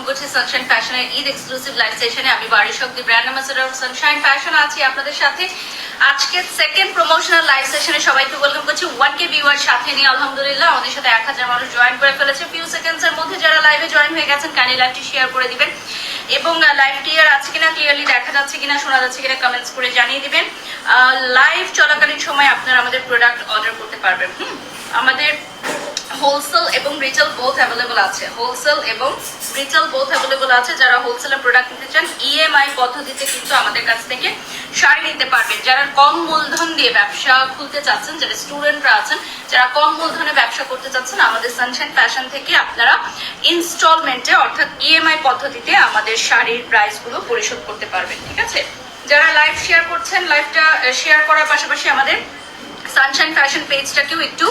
Welcome করছি Sunshine ফ্যাশনের Eid exclusive live সেশনে আমি বাড়ি শক্তি ব্র্যান্ড অ্যাম্বাসেডর সানশাইন ফ্যাশন আছি আপনাদের সাথে। আজকে সেকেন্ড প্রমোশনাল লাইভ সেশনে সবাইকে ওয়েলকাম করছি ওয়ান কে ভিউয়ার সাথে নিয়ে, আলহামদুলিল্লাহ। আমাদের সাথে এক হাজার মানুষ জয়েন করে ফেলেছে। ফিউ সেকেন্ডস এর মধ্যে যারা লাইভে জয়েন হয়ে গেছেন কাইন্ডলি লাইভটি শেয়ার করে দিবেন। এবং লাইভটি আর আছে কিনা ক্লিয়ারলি দেখা যাচ্ছে কিনা, শোনা যাচ্ছে কিনা কমেন্টস করে জানিয়ে দিবেন। লাইভ চলাকালীন সময় আপনারা আমাদের প্রোডাক্ট অর্ডার করতে পারবেন। হুম, আমাদের হোলসেল এবং রিটেল বোথ অ্যাভেলেবল আছে। হোলসেল এবং রিটেল বোথ অ্যাভেলেবল আছে। যারা হোলসেলের প্রোডাক্ট নিতে চান ইএমআই পদ্ধতিতে কিন্তু আমাদের কাছ থেকে শাড়ি নিতে পারবেন। যারা কম মূলধন দিয়ে ব্যবসা খুলতে চাচ্ছেন, যারা স্টুডেন্টরা আছেন, যারা কম মূলধনে ব্যবসা করতে চাচ্ছেন, আমাদের সানশাইন ফ্যাশন থেকে আপনারা ইনস্টলমেন্টে অর্থাৎ ইএমআই পদ্ধতিতে আমাদের শাড়ির প্রাইসগুলো পরিশোধ করতে পারবেন। ঠিক আছে? যারা লাইভ শেয়ার করছেন লাইভটা শেয়ার করার পাশাপাশি আমাদের সানশাইন ফ্যাশন পেজটাকেও একটু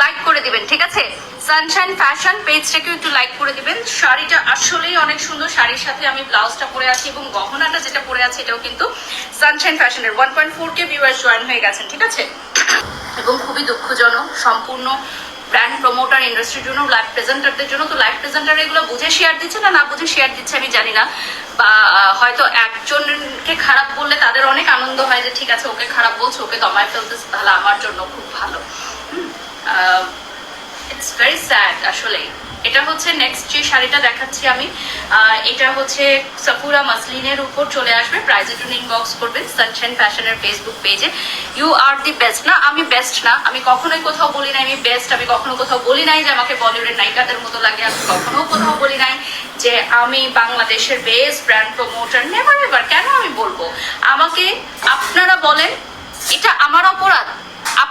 লাইক করে দিবেন, ঠিক আছে? সানশাইন ফ্যাশন পেজটাকেও একটু লাইক করে দিবেন। শাড়িটা আসলেই অনেক সুন্দর। শাড়ির সাথে আমি ব্লাউজটা পরে আছি এবং গহনাটা যেটা পরে আছে, এটাও কিন্তু সানশাইন ফ্যাশনের one point four K viewers join হয়ে গেছেন, ঠিক আছে? এবং খুবই দুঃখজনক, সম্পূর্ণ ব্র্যান্ড প্রমোটার ইন্ডাস্ট্রির জন্য লাইভ প্রেজেন্টারদের জন্য। তো লাইভ প্রেজেন্টার এগুলো বুঝে শেয়ার দিচ্ছে না না বুঝে শেয়ার দিচ্ছে আমি জানি না। বা, হয়তো একজনকে খারাপ বললে তাদের অনেক আনন্দ হয় যে, ঠিক আছে, ওকে খারাপ বলছে, ওকে দমায় ফেলতেছে, তাহলে আমার জন্য খুব ভালো। ইটস ভেরি স্যাড আসলে এটা হচ্ছে নেক্সট যে শাড়িটা দেখাচ্ছি আমি এটা হচ্ছে সাফুরা মাসলিনের উপর চলে আসবে। প্রাইজের জন্য ইনবক্স করবেন সানশাইন ফ্যাশনের ফেসবুক পেজে ইউ আর দি বেস্ট না, আমি বেস্ট না। আমি কখনোই কোথাও বলি নাই, আমি বেস্ট আমি কখনো কোথাও বলি নাই যে আমাকে বলিউডের নায়িকাদের মতো লাগে। আমি কখনো কোথাও বলি নাই যে আমি বাংলাদেশের best brand promoter never ever কেন আমি বলব? আমাকে আপনারা বলেন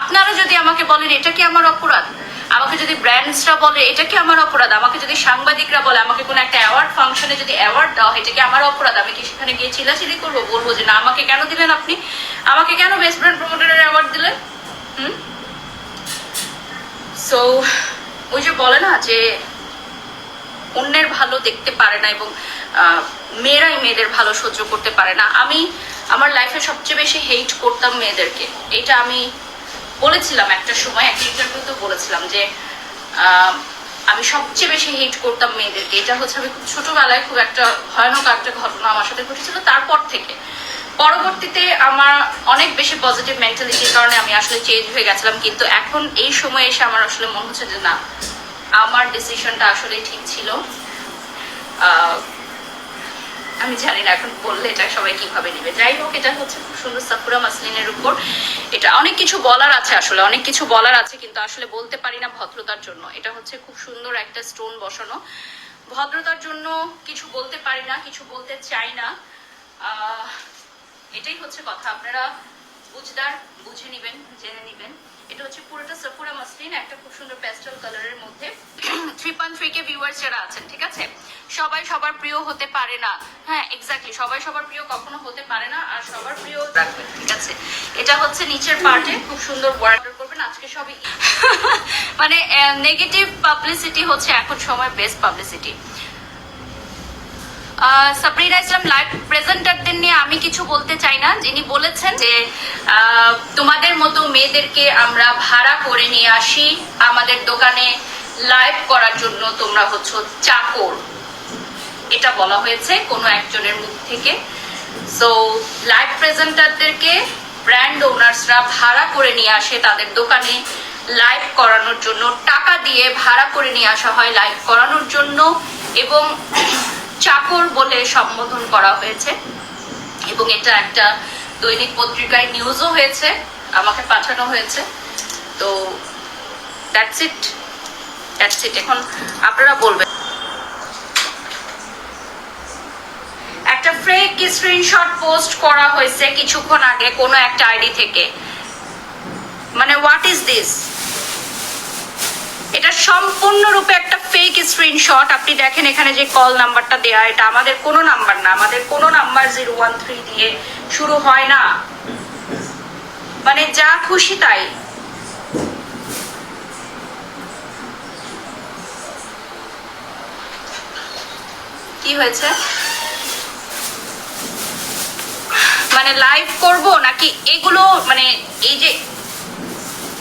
আপনারা যদি আমাকে বলেন, এটা কি আমার অপরাধ? আমাকে যদি ব্র্যান্ডসরা বলে, এটা কি আমার অপরাধ? আমাকে যদি সাংবাদিকরা বলে, আমাকে কোনো একটা অ্যাওয়ার্ড ফাংশনে যদি অ্যাওয়ার্ড দেওয়া হয়, এটা কি আমার অপরাধ? আমি কি সেখানে গিয়ে চিলাচিলি করব? বলব যে, না, আমাকে কেন দিলেন আপনি? আমাকে কেন বেস্ট ব্র্যান্ড প্রমোটারের অ্যাওয়ার্ড দিলেন? হুম? সো ওই যে বলে না যে, অন্যের ভালো দেখতে পারে না এবং মেয়েরাই মেয়েদের ভালো সহ্য করতে পারে না। আমি আমার লাইফে সবচেয়ে বেশি হেইট করতাম মেয়েদেরকে। এটা আমি বলেছিলাম একটা সময়, একটা ইন্টারভিউতে বলেছিলাম যে আমি সবচেয়ে বেশি হেট করতাম মেয়েদেরকে। এটা হচ্ছে আমি খুব ছোটবেলায় খুব একটা ভয়ানক একটা ঘটনা আমার সাথে ঘটেছিল, তারপর থেকে। পরবর্তীতে আমার অনেক বেশি পজিটিভ মেন্টালিটির কারণে আমি আসলে চেঞ্জ হয়ে গেছিলাম, কিন্তু এখন এই সময় এসে আমার আসলে মনে হচ্ছে যে না, আমার ডিসিশনটা আসলে ঠিক ছিল। আমি জানি না এখন বললে এটা সবাই কীভাবে নেবে। যাই হোক, এটা হচ্ছে খুব সুন্দর সাফুরা মাসলিনের উপর। এটা অনেক কিছু বলার আছে আসলে, অনেক কিছু বলার আছে, কিন্তু আসলে বলতে পারি না ভদ্রতার জন্য। এটা হচ্ছে খুব সুন্দর একটা স্টোন বসানো। ভদ্রতার জন্য কিছু বলতে পারি না, কিছু বলতে চাই না। এটাই হচ্ছে কথা। আপনারা বুঝদার বুঝে নিবেন, জেনে নিবেন। এটা হচ্ছে পুরোটা সাফুরা একটা খুব সুন্দর প্যাস্টেল কালারের মধ্যে। Three point three K viewers যারা আছেন, ঠিক আছে? সবাই সবার প্রিয় হতে পারে না। হ্যাঁ এক্স্যাক্টলি সবাই সবার প্রিয় কখনো হতে পারে না, আর সবার প্রিয় রাখবেন ঠিক আছে? এটা হচ্ছে নিচের পার্টে খুব সুন্দর ওয়ার্ডার করবেন, আজকে সবই মানে নেগেটিভ পাবলিসিটি হচ্ছে এখন সময় best publicity ah, Sabrina Islam live প্রেজেন্টারদের নিয়ে আমি কিছু বলতে চাই না। যিনি বলেছেন যে তোমাদের মতো মেয়েদেরকে আমরা ভাড়া করে নিয়ে আসি আমাদের দোকানে লাইভ করার জন্য। তোমরা হচ্ছে চাকর। এটা বলা হয়েছে কোনো একজনের মুখ থেকে। সো লাইভ প্রেজেন্টারদেরকে ব্র্যান্ড ওনার্সরা ভাড়া করে নিয়ে আসে তাদের দোকানে লাইভ করানোর জন্য। টাকা দিয়ে ভাড়া করে নিয়ে আসা হয় লাইভ করানোর জন্য। এবং চাকর বলে সম্বোধন করা হয়েছে এবং এটা একটা দৈনিক পত্রিকায় নিউজও হয়েছে, আমাকে পাঠানো হয়েছে। তো দ্যাটস ইট দ্যাটস ইট এখন আপনারা বলবেন। একটা ফেক স্ক্রিনশট পোস্ট করা হয়েছে কিছুক্ষণ আগে কোনো একটা আইডি থেকে। মানে হোয়াট ইজ দিস এটা সম্পূর্ণরূপে একটা ফেক স্ক্রিনশট আপনি দেখেন এখানে যে কল নাম্বারটা দেয়া, এটা আমাদের কোনো নাম্বার না। আমাদের কোনো নাম্বার জিরো ওয়ান থ্রি দিয়ে শুরু হয় না। মানে যা খুশি তাই। কি হয়েছে? মানে লাইভ করব নাকি এগুলো মানে এই যে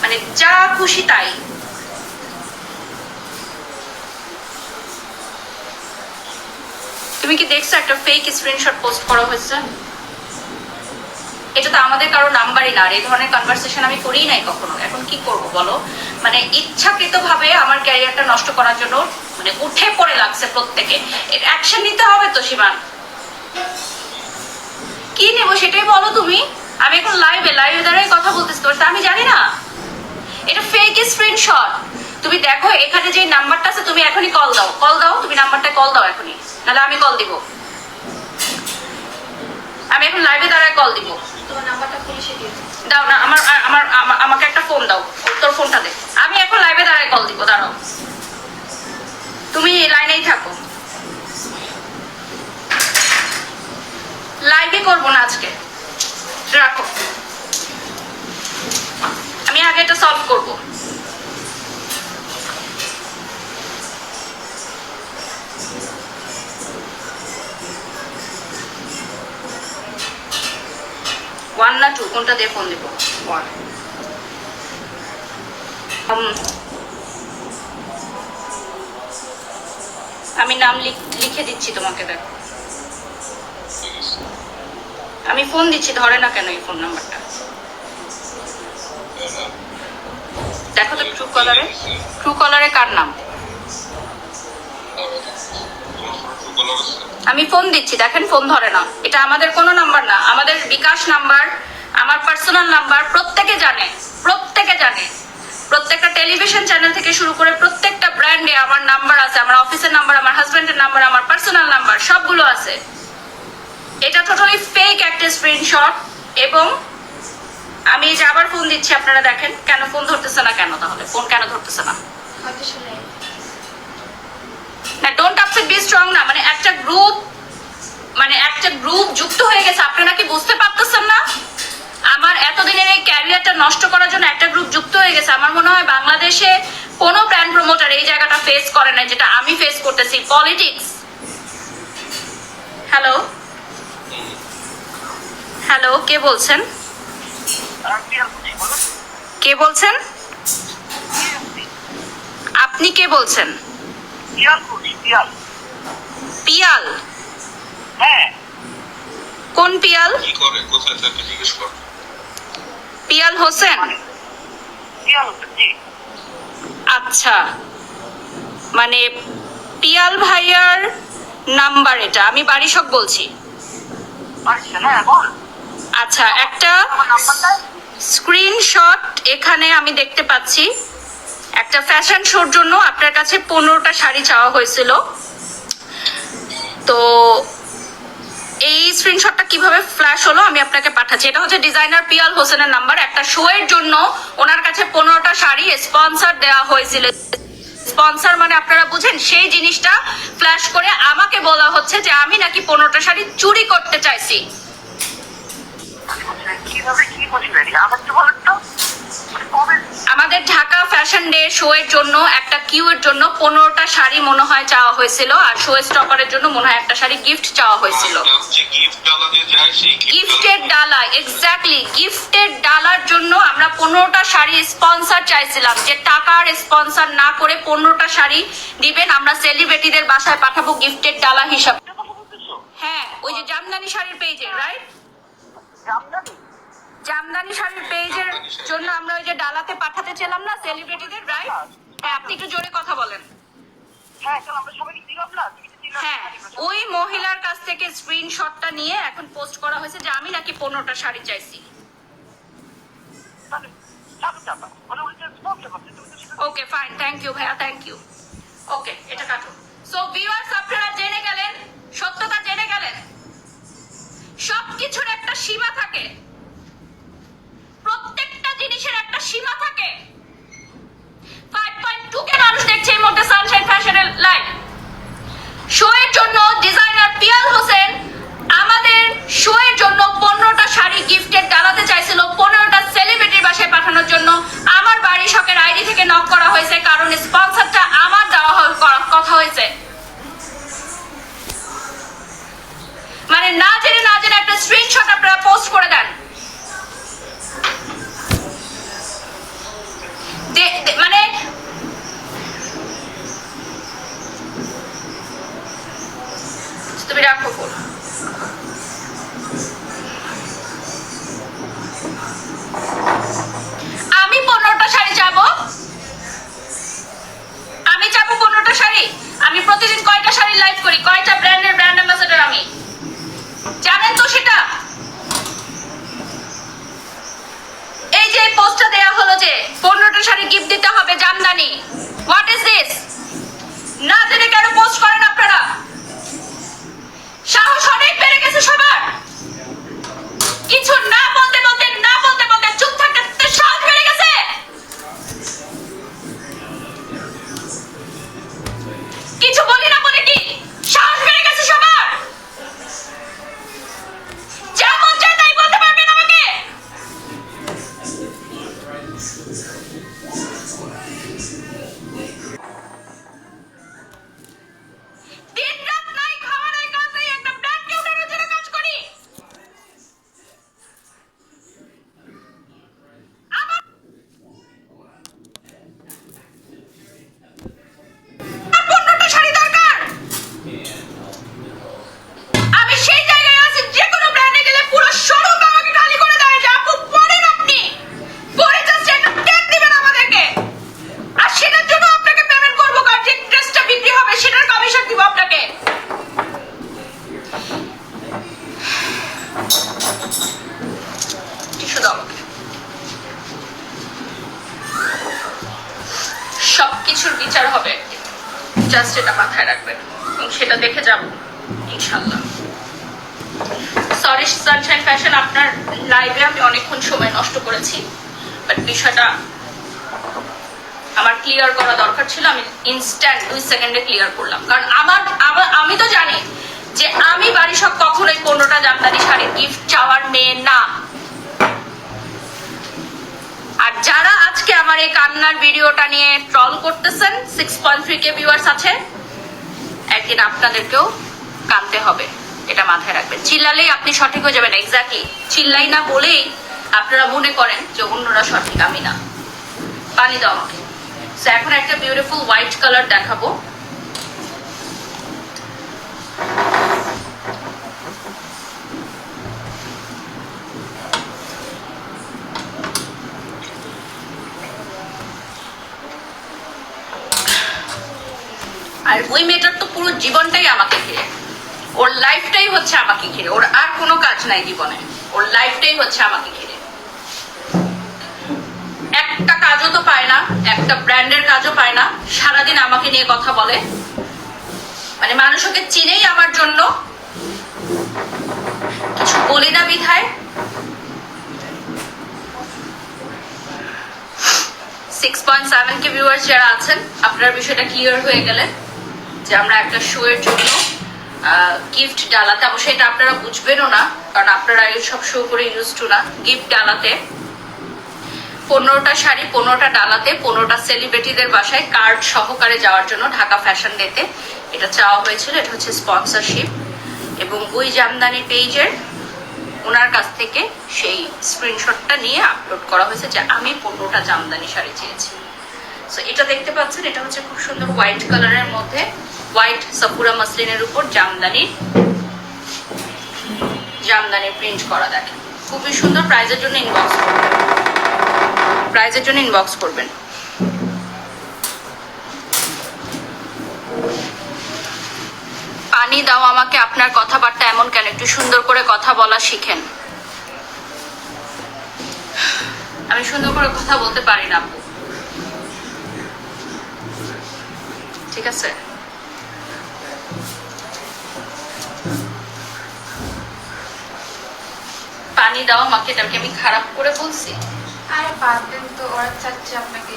মানে যা খুশি তাই। তুমি কি দেখছ একটা ফেক স্ক্রিনশট পোস্ট করা হয়েছে? এটা তো আমাদের কারও নাম্বারই না, আর এই ধরনের কনভারসেশন আমি করিই নাই কখনো। এখন কি করব বলো? মানে ইচ্ছাকৃতভাবে আমার ক্যারিয়ারটা নষ্ট করার জন্য মানে উঠে পড়ে লাগছে প্রত্যেকে। এর অ্যাকশন নিতে হবে তো, সীমান। কি নেব সেটাই বলো তুমি? আমি এখন লাইভে লাইভে দ্বারাই কথা বলতেছি তা আমি জানি না। এটা ফেক স্ক্রিনশট তুমি দেখো এখানে যে নাম্বারটা আছে তুমি এখনই কল দাও। কল দাও তুমি নাম্বারটা কল দাও এখনই। নাহলে আমি কল দিব। আমি এখন লাইভে দাঁড়ায় কল দিব। তোমার নাম্বারটা পুলিশে দিয়ে দাও না আমার আমার আমাকে একটা ফোন দাও। তোর ফোনটা দে। আমি এখন লাইভে দাঁড়ায় কল দিব দাঁড়াও। তুমি লাইনেই থাকো। লাইভে করব না আজকে। রাখো। আমি আগে এটা সলভ করব। ওয়ান না টু কোনটা দিয়ে ফোন দিব? ওয়ান আমি নাম লিখ- দিচ্ছি তোমাকে, দেখো। আমি ফোন দিচ্ছি, ধরে না কেন এই ফোন নাম্বারটা দেখো তো ট্রু কলারে ট্রু কলারে কার নাম? আমি ফোন দিচ্ছি, দেখেন ফোন ধরে না। এটা আমাদের কোনো নাম্বার না, আমাদের বিকাশ নাম্বার আমার পার্সোনাল নাম্বার প্রত্যেকে জানে প্রত্যেকে জানে। প্রত্যেকটা টেলিভিশন চ্যানেল থেকে শুরু করে প্রত্যেকটা ব্র্যান্ডে আমার নাম্বার আছে, আমার অফিসের নাম্বার আমার হাজবেন্ডের নাম্বার আমার পার্সোনাল নাম্বার সবগুলো আছে। এটা টোটালি ফেক একটা স্ক্রিনশট এবং আমি যে আবার ফোন দিচ্ছি, আপনারা দেখেন কেন ফোন ধরতেছে না কেন, তাহলে ফোন কেন ধরতেছে না? না ডোন্ট আপসেট বি স্ট্রং না। মানে একটা গ্রুপ মানে একটা গ্রুপ যুক্ত হয়ে গেছে। আপনারা কি বুঝতে পারতেছেন না? আমার এতদিনের এই ক্যারিয়ারটা নষ্ট করার জন্য একটা গ্রুপ যুক্ত হয়ে গেছে। আমার মনে হয় বাংলাদেশে কোনো ব্র্যান্ড প্রমোটার এই জায়গাটা ফেস করে না যেটা আমি ফেস করতেছি। পলিটিক্স হ্যালো হ্যালো কে বলছেন? কে বলছেন? আপনি কে বলছেন? পিয়াল? হ্যাঁ। কোন পিয়াল? কি করে? কোথায় থাকে জিজ্ঞেস কর। পিয়াল হোসেন? আচ্ছা। মানে পিয়াল ভাইয়ার নাম্বার এটা। আমি বাড়ি সব বলছি। আচ্ছা একটা স্ক্রিনশট এখানে আমি দেখতে পাচ্ছি। একটা ফ্যাশন শোর জন্য আপনার কাছে পনেরোটা শাড়ি চাওয়া হয়েছিল। তো এই স্ক্রিনশটটা কীভাবে ফ্ল্যাশ হলো আমি আপনাকে পাঠাচ্ছি। এটা হচ্ছে ডিজাইনার পিয়াল হোসেনের নাম্বার একটা শো এর জন্য ওনার কাছে পনেরোটা শাড়ি স্পন্সর দেওয়া হয়েছিল। স্পন্সর মানে আপনারা বুঝেন, সেই জিনিসটা ফ্ল্যাশ করে আমাকে বলা হচ্ছে যে আমি নাকি পনেরোটা শাড়ি চুরি করতে চাইছি। কীভাবে কি আবার তো আমাদের ঢাকা ফ্যাশন ডে শো এর জন্য একটা কিউ এর জন্য পনেরোটা শাড়ি মনে হয় চাওয়া হয়েছিল আর শো স্টপারের জন্য মনে হয় একটা শাড়ি গিফট চাওয়া হয়েছিল। যে গিফট ডালা এক্স্যাক্টলি গিফটেড ডালার জন্য আমরা পনেরোটা শাড়ি স্পন্সর চাইছিলাম যে টাকার স্পন্সর না করে পনেরোটা শাড়ি দিবেন আমরা সেলিব্রিটিদের বাসায় পাঠাবো গিফটেড ডালা হিসাবে। হ্যাঁ ওই যে জামদানি শাড়ির পেজে রাইট জামদানি? জামদানি শাড়ির পেজের জন্য আমরা ওই যে ডালাতে পাঠাতে ছিলাম না সেলিব্রিটিদের রাইট হ্যাঁ আপনি একটু জোরে কথা বলেন। হ্যাঁ হ্যাঁ ওই মহিলার কাছ থেকে স্ক্রিনশটটা নিয়ে এখন পোস্ট করা হয়েছে যে আমি নাকি পনেরোটা শাড়ি চাইছি। ওকে ফাইন থ্যাংক ইউ ভাইয়া থ্যাংক ইউ ওকে এটা কাটুন সো ভিউয়ার্স আপনারা জেনে গেলেন সত্যতা জেনে গেলেন সবকিছুর একটা সীমা থাকে। জিনিসের একটা সীমা থাকে। শো এর জন্য সেলিব্রিটির বাসায় পাঠানোর জন্য। আমার আইডি থেকে নক করা হয়েছে, কারণ স্পন্সরটা আমার দেওয়া কথা হয়েছে। মানে না জেনে না জেনে একটা স্ক্রিনশট আপনারা পোস্ট করে দেন। দেয়া পনেরোটা শাড়ি গিফট দিতে হবে জামদানি। হোয়াট ইজ দিস না জেনে কেন পোস্ট করেন আপনারা? সাহস অনেক বেড়ে গেছে সবার। কিছু না সরি সানশাইন ফ্যাশন আপনার লাইভে আমি অনেকক্ষণ সময় নষ্ট করেছি বাট বিষয়টা আমার ক্লিয়ার করা দরকার ছিল, আমি ইনস্ট্যান্ট দুই সেকেন্ডে ক্লিয়ার করলাম। কারণ আমার আমি তো জানি যে আমি বাড়ি সব কখনোই পনেরোটা জামদানি শাড়ির গিফট চাওয়ার মেয়ে না। আর যারা আজকে আমার এই কান্নার ভিডিওটা নিয়ে ট্রল করতেছেন six point three K viewers আছে, একদিন আপনাদেরকেও কানতে হবে। চিল্লালেই আপনি সঠিক হয়ে যাবেন এক্স্যাক্টলি চিল্লাই না বলেই আপনারা মনে করেন যে অন্যরা সঠিক, আমি না। পানি দাও আমাকে। এখন একটা বিউটিফুল হোয়াইট কালার দেখাবো। আর ওই মেয়েটার তো পুরো জীবনটাই আমাকে ওর লাইফটাই হচ্ছে আমাকে ঘিরে। ওর আর কোনো কাজ নাই জীবনে। ওর লাইফটাই হচ্ছে আমাকে ঘিরে। একটা কাজও তো পায় না, একটা ব্র্যান্ডের কাজও পায় না। সারাদিন আমাকে নিয়ে কথা বলে। মানে মানুষ ওকে চিনেই আমার জন্য। কিছু বলি না বিধায়। Six point seven K viewers যারা আছেন, আপনার বিষয়টা ক্লিয়ার হয়ে গেলে যে আমরা একটা শো এর জন্য গিফট ডালাতে, অবশ্যই এটা আপনারা বুঝবেনও না, কারণ আপনারা সব শো করে ইউজ টু না। গিফট ডালাতে, পনেরোটা শাড়ি, পনেরোটা ডালাতে, পনেরোটা সেলিব্রিটিদের বাসায় কার্ড সহকারে যাওয়ার জন্য ঢাকা ফ্যাশন ডেতে এটা চাওয়া হয়েছিল, এটা হচ্ছে স্পন্সরশিপ এবং ওই জামদানি পেজের ওনার কাছ থেকে সেই স্ক্রিনশটটা নিয়ে আপলোড করা হয়েছে যে আমি পনেরোটা জামদানি শাড়ি চেয়েছি। সো এটা দেখতে পাচ্ছেন, এটা হচ্ছে খুব সুন্দর হোয়াইট কালারের মধ্যে হোয়াইট সাপুরা মাসলিনের উপর জামদানি জামদানি প্রিন্ট করা দেখেন। খুবই সুন্দর প্রাইজের জন্য ইনবক্স করবেন। প্রাইজের জন্য ইনবক্স করবেন। পানি দাও আমাকে, আপনার কথাবার্তা এমন কেন? একটু সুন্দর করে কথা বলা শিখেন। আমি সুন্দর করে কথা বলতে পারি না ঠিক আছে? পানি দাও আমাকে এটাকে আমি খারাপ করে বলছি। আরে বাদ দেন তো, ওরা চাচ্ছে আপনাকে